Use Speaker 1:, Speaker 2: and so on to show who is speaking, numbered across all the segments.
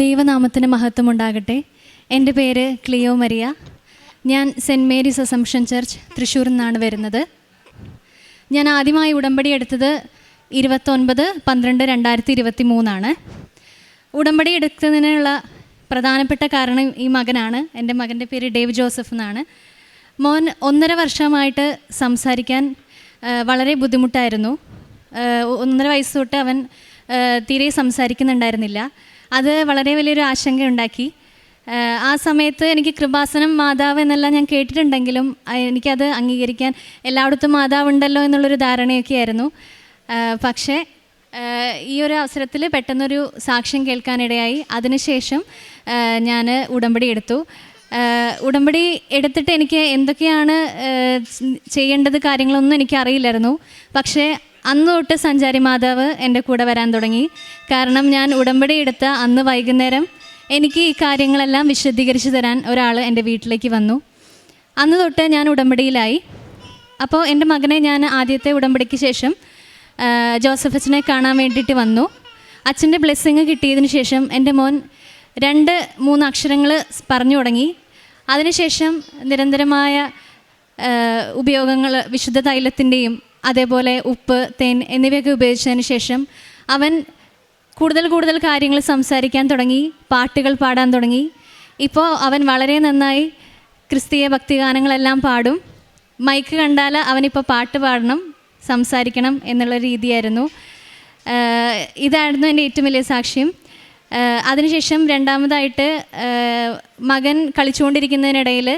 Speaker 1: ദൈവനാമത്തിന് മഹത്വം ഉണ്ടാകട്ടെ എന്റെ പേര് ക്ലിയോ മരിയ. ഞാൻ സെന്റ് മേരീസ് അസംഷൻ ചർച്ച് തൃശ്ശൂരിൽ നിന്നാണ് വരുന്നത്. ഞാൻ ആദ്യമായി ഉടമ്പടി എടുത്തത് ഇരുപത്തൊൻപത് പന്ത്രണ്ട് രണ്ടായിരത്തി ഇരുപത്തി മൂന്നാണ് ഉടമ്പടി എടുക്കുന്നതിനുള്ള പ്രധാനപ്പെട്ട കാരണം ഈ മകനാണ്. എന്റെ മകന്റെ പേര് ഡേവ് ജോസഫ് എന്നാണ്. മോൻ ഒന്നര വർഷമായിട്ട് സംസാരിക്കാൻ വളരെ ബുദ്ധിമുട്ടായിരുന്നു. ഒന്നര വയസ്സ് തൊട്ട് അവൻ തീരെ സംസാരിക്കുന്നുണ്ടായിരുന്നില്ല. അത് വളരെ വലിയൊരു ആശങ്ക ഉണ്ടാക്കി ആ സമയത്ത് എനിക്ക് കൃപാസനം മാതാവ് എന്നെല്ലാം ഞാൻ കേട്ടിട്ടുണ്ടെങ്കിലും എനിക്കത് അംഗീകരിക്കാൻ എല്ലായിടത്തും മാതാവ് ഉണ്ടല്ലോ എന്നുള്ളൊരു ധാരണയൊക്കെ ആയിരുന്നു പക്ഷേ ഈ ഒരു അവസരത്തിൽ പെട്ടെന്നൊരു സാക്ഷ്യം കേൾക്കാനിടയായി. അതിനുശേഷം ഞാൻ ഉടമ്പടി എടുത്തു. ഉടമ്പടി എടുത്തിട്ട് എനിക്ക് എന്തൊക്കെയാണ് ചെയ്യേണ്ടത് കാര്യങ്ങളൊന്നും എനിക്ക് അറിയില്ലായിരുന്നു പക്ഷേ അന്ന് തൊട്ട് സഞ്ചാരി മാതാവ് എന്റെ കൂടെ വരാൻ തുടങ്ങി. കാരണം ഞാൻ ഉടമ്പടി എടുത്ത അന്ന് വൈകുന്നേരം എനിക്ക് ഈ കാര്യങ്ങളെല്ലാം വിശദീകരിച്ചു തരാൻ ഒരാൾ എന്റെ വീട്ടിലേക്ക് വന്നു. അന്ന് തൊട്ട് ഞാൻ ഉടമ്പടിയിലായി. അപ്പോൾ എന്റെ മകനെ ഞാൻ ആദ്യത്തെ ഉടമ്പടിക്ക് ശേഷം ജോസഫ് അച്ഛനെ കാണാൻ വേണ്ടിയിട്ട് വന്നു. അച്ഛന്റെ ബ്ലെസ്സിങ് കിട്ടിയതിന് ശേഷം എന്റെ മോൻ രണ്ട് മൂന്ന് അക്ഷരങ്ങൾ പറഞ്ഞു തുടങ്ങി. അതിനുശേഷം നിരന്തരമായ ഉപയോഗങ്ങൾ വിശുദ്ധ തൈലത്തിന്റെയും അതേപോലെ ഉപ്പ് തേൻ എന്നിവയൊക്കെ ഉപയോഗിച്ചതിന് ശേഷം അവൻ കൂടുതൽ കൂടുതൽ കാര്യങ്ങൾ സംസാരിക്കാൻ തുടങ്ങി പാട്ടുകൾ പാടാൻ തുടങ്ങി. ഇപ്പോൾ അവൻ വളരെ നന്നായി ക്രിസ്തീയ ഭക്തിഗാനങ്ങളെല്ലാം പാടും. മൈക്ക് കണ്ടാൽ അവനിപ്പോൾ പാട്ട് പാടണം സംസാരിക്കണം എന്നുള്ള രീതിയായിരുന്നു. ഇതായിരുന്നു എന്റെ ഏറ്റവും വലിയ സാക്ഷ്യം. അതിനുശേഷം രണ്ടാമതായിട്ട് മകൻ കളിച്ചുകൊണ്ടിരിക്കുന്നതിനിടയിൽ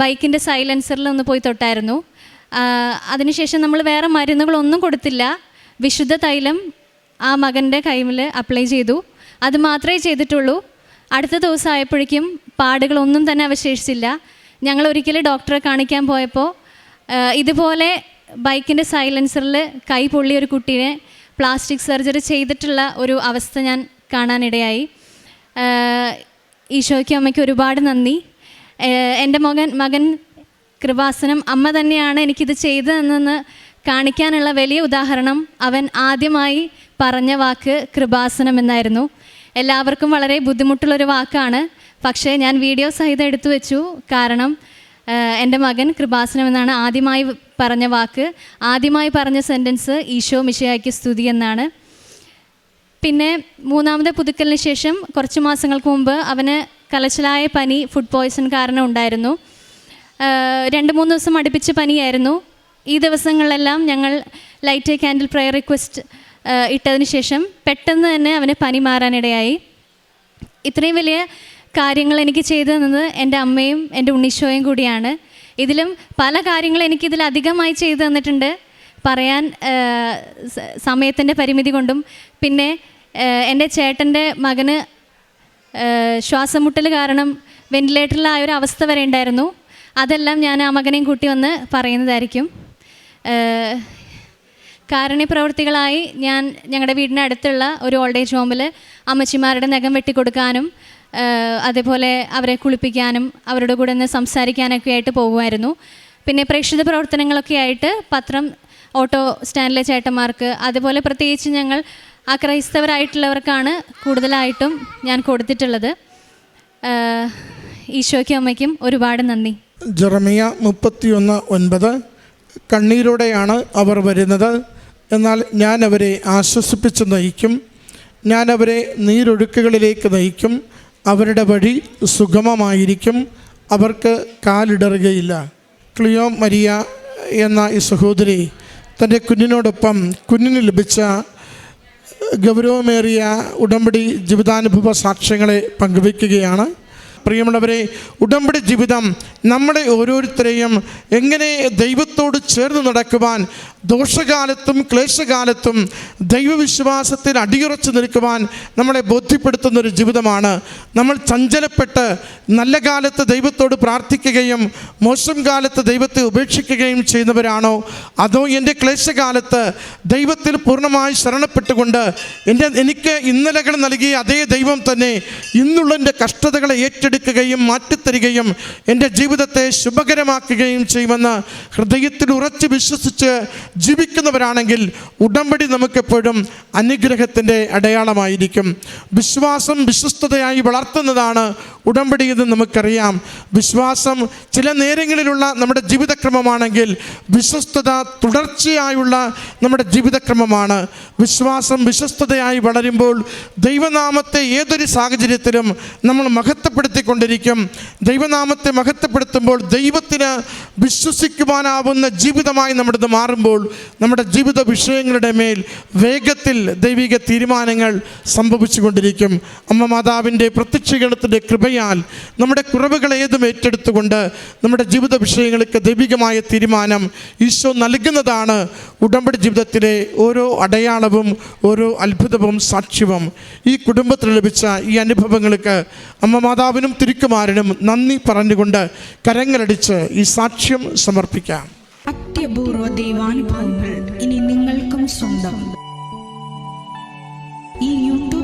Speaker 1: ബൈക്കിന്റെ സൈലൻസറിൽ ഒന്ന് പോയി തൊട്ടായിരുന്നു. അതിനുശേഷം നമ്മൾ വേറെ മരുന്നുകളൊന്നും കൊടുത്തില്ല. വിശുദ്ധ തൈലം ആ മകന്റെ കൈമിൽ അപ്ലൈ ചെയ്തു. അത് മാത്രമേ ചെയ്തിട്ടുള്ളൂ. അടുത്ത ദിവസം ആയപ്പോഴേക്കും പാടുകളൊന്നും തന്നെ അവശേഷിച്ചില്ല. ഞങ്ങൾ ഒരിക്കലും ഡോക്ടറെ കാണിക്കാൻ പോയപ്പോൾ ഇതുപോലെ ബൈക്കിന്റെ സൈലൻസറിൽ കൈ പൊള്ളിയ ഒരു കുട്ടീനെ പ്ലാസ്റ്റിക് സർജറി ചെയ്തിട്ടുള്ള ഒരു അവസ്ഥ ഞാൻ കാണാനിടയായി. ഈശോയ്ക്കും അമ്മയ്ക്കും ഒരുപാട് നന്ദി. എന്റെ മകൻ മകൻ കൃപാസനം അമ്മ തന്നെയാണ് എനിക്കിത് ചെയ്തതെന്ന് കാണിക്കാനുള്ള വലിയ ഉദാഹരണം അവൻ ആദ്യമായി പറഞ്ഞ വാക്ക് കൃപാസനം എന്നായിരുന്നു. എല്ലാവർക്കും വളരെ ബുദ്ധിമുട്ടുള്ളൊരു വാക്കാണ്. പക്ഷേ ഞാൻ വീഡിയോ സഹിതം എടുത്തു വെച്ചു. കാരണം എന്റെ മകൻ കൃപാസനം എന്നാണ് ആദ്യമായി പറഞ്ഞ വാക്ക്. ആദ്യമായി പറഞ്ഞ സെന്റൻസ് ഈശോ മിശയാക്കി സ്തുതി എന്നാണ്. പിന്നെ മൂന്നാമത്തെ പുതുക്കലിന് ശേഷം കുറച്ച് മാസങ്ങൾക്ക് മുമ്പ് അവന് കലശലായ പനി ഫുഡ് പോയ്സൺ കാരണം ഉണ്ടായിരുന്നു. രണ്ട് മൂന്ന് ദിവസം അടുപ്പിച്ച് പനിയായിരുന്നു. ഈ ദിവസങ്ങളിലെല്ലാം ഞങ്ങൾ ലൈറ്റ് ക്യാൻഡിൽ പ്രയർ റിക്വസ്റ്റ് ഇട്ടതിന് ശേഷം പെട്ടെന്ന് തന്നെ അവന് പനി മാറാനിടയായി. ഇത്രയും വലിയ കാര്യങ്ങൾ എനിക്ക് ചെയ്തു തന്നത് എന്റെ അമ്മയും എന്റെ ഉണ്ണീശോയും കൂടിയാണ്. ഇതിലും പല കാര്യങ്ങളും എനിക്കിതിൽ അധികമായി ചെയ്തു തന്നിട്ടുണ്ട്. പറയാൻ സമയത്തിന്റെ പരിമിതി കൊണ്ടും പിന്നെ എന്റെ ചേട്ടന്റെ മകന് ശ്വാസമുട്ടൽ കാരണം വെന്റിലേറ്ററിലായ ഒരു അവസ്ഥ വരെ ഉണ്ടായിരുന്നു. അതെല്ലാം ഞാൻ ആ മകനെയും കൂട്ടി വന്ന് പറയുന്നതായിരിക്കും. കാരണപ്രവർത്തികളായി ഞാൻ ഞങ്ങളുടെ വീടിന്റെ അടുത്തുള്ള ഒരു ഓൾഡ് ഏജ് ഹോമിൽ അമ്മച്ചിമാരുടെ നഖം വെട്ടിക്കൊടുക്കാനും അതേപോലെ അവരെ കുളിപ്പിക്കാനും അവരുടെ കൂടെ നിന്ന് സംസാരിക്കാനൊക്കെ ആയിട്ട് പോകുമായിരുന്നു. പിന്നെ പ്രേക്ഷിത പ്രവർത്തനങ്ങളൊക്കെ ആയിട്ട് പത്രം ഓട്ടോ സ്റ്റാൻഡിലെ ചേട്ടന്മാർക്ക് അതുപോലെ പ്രത്യേകിച്ച് ഞങ്ങൾ ആ ക്രൈസ്തവരായിട്ടുള്ളവർക്കാണ് കൂടുതലായിട്ടും ഞാൻ കൊടുത്തിട്ടുള്ളത്. ഈശോയ്ക്കും അമ്മയ്ക്കും ഒരുപാട് നന്ദി.
Speaker 2: ജെറമിയ മുപ്പത്തിയൊന്ന് ഒൻപത് കണ്ണീരോടെയാണ് അവർ വരുന്നത്. എന്നാൽ ഞാൻ അവരെ ആശ്വസിപ്പിച്ച് നയിക്കും. ഞാൻ അവരെ നീരൊഴുക്കുകളിലേക്ക് നയിക്കും. അവരുടെ വഴി സുഗമമായിരിക്കും. അവർക്ക് കാലിടറുകയില്ല. ക്ലിയോ മരിയ എന്ന ഈ സഹോദരി തന്റെ കുഞ്ഞിനോടൊപ്പം കുഞ്ഞിന് ലഭിച്ച ഗൗരവമേറിയ ഉടമ്പടി ജീവിതാനുഭവ സാക്ഷ്യങ്ങളെ പങ്കുവയ്ക്കുകയാണ്. പ്രിയമുള്ളവരെ ഉടമ്പടി ജീവിതം നമ്മുടെ ഓരോരുത്തരെയും എങ്ങനെ ദൈവത്തോട് ചേർന്ന് നടക്കുവാൻ ദോഷകാലത്തും ക്ലേശകാലത്തും ദൈവവിശ്വാസത്തിൽ അടിയുറച്ചു നിൽക്കുവാൻ നമ്മളെ ബോധ്യപ്പെടുത്തുന്ന ഒരു ജീവിതമാണ്. നമ്മൾ ചഞ്ചലപ്പെട്ട് നല്ല കാലത്ത് ദൈവത്തോട് പ്രാർത്ഥിക്കുകയും മോശം കാലത്ത് ദൈവത്തെ ഉപേക്ഷിക്കുകയും ചെയ്യുന്നവരാണോ? അതോ എന്റെ ക്ലേശകാലത്ത് ദൈവത്തിൽ പൂർണമായി ശരണപ്പെട്ടുകൊണ്ട് എന്റെ എനിക്ക് ഇന്നലകൾ നൽകിയ അതേ ദൈവം തന്നെ ഇന്നുള്ള എന്റെ കഷ്ടതകളെ ഏറ്റെടുക്കുകയും മാറ്റിത്തരികയും എന്റെ ജീവിതത്തെ ശുഭകരമാക്കുകയും ചെയ്യുമെന്ന് ഹൃദയത്തിൽ ഉറച്ച് വിശ്വസിച്ച് ജീവിക്കുന്നവരാണെങ്കിൽ ഉടമ്പടി നമുക്കെപ്പോഴും അനുഗ്രഹത്തിന്റെ അടയാളമായിരിക്കും. വിശ്വാസം വിശ്വസ്തതയായി വളർത്തുന്നതാണ് ഉടമ്പടി എന്ന് നമുക്കറിയാം. വിശ്വാസം ചില നേരങ്ങളിലുള്ള നമ്മുടെ ജീവിതക്രമമാണെങ്കിൽ വിശ്വസ്തത തുടർച്ചയായുള്ള നമ്മുടെ ജീവിതക്രമമാണ്. വിശ്വാസം വിശ്വസ്തതയായി വളരുമ്പോൾ ദൈവനാമത്തെ ഏതൊരു സാഹചര്യത്തിലും നമ്മൾ മഹത്വപ്പെടുത്തിക്കൊണ്ടിരിക്കും. ദൈവനാമത്തെ മഹത്വപ്പെടുത്തുമ്പോൾ ദൈവത്തിന് വിശ്വസിക്കുവാനാവുന്ന ജീവിതമായി നമ്മുടേത് മാറുമ്പോൾ നമ്മുടെ ജീവിത വിഷയങ്ങളുടെ മേൽ വേഗത്തിൽ ദൈവിക തീരുമാനങ്ങൾ സംഭവിച്ചുകൊണ്ടിരിക്കും. അമ്മ മാതാവിന്റെ പ്രത്യക്ഷീകരണത്തിന്റെ കൃപയാൽ നമ്മുടെ കുറവുകൾ ഏതും ഏറ്റെടുത്തുകൊണ്ട് നമ്മുടെ ജീവിത വിഷയങ്ങൾക്ക് ദൈവികമായ തീരുമാനം ഈശോ നൽകുന്നതാണ്. ഉടമ്പടി ജീവിതത്തിലെ ഓരോ അടയാളവും ഓരോ അത്ഭുതവും സാക്ഷ്യവും ഈ കുടുംബത്തിൽ ലഭിച്ച ഈ അനുഭവങ്ങൾക്ക് അമ്മ മാതാവിനും തിരുക്കുമാരനും നന്ദി പറഞ്ഞുകൊണ്ട് കരങ്ങളടിച്ച് ഈ സാക്ഷ്യം സമർപ്പിക്കാം.
Speaker 3: അത്യപൂർവ ദൈവാനുഭവങ്ങൾ ഇനി നിങ്ങൾക്കും സ്വന്തം.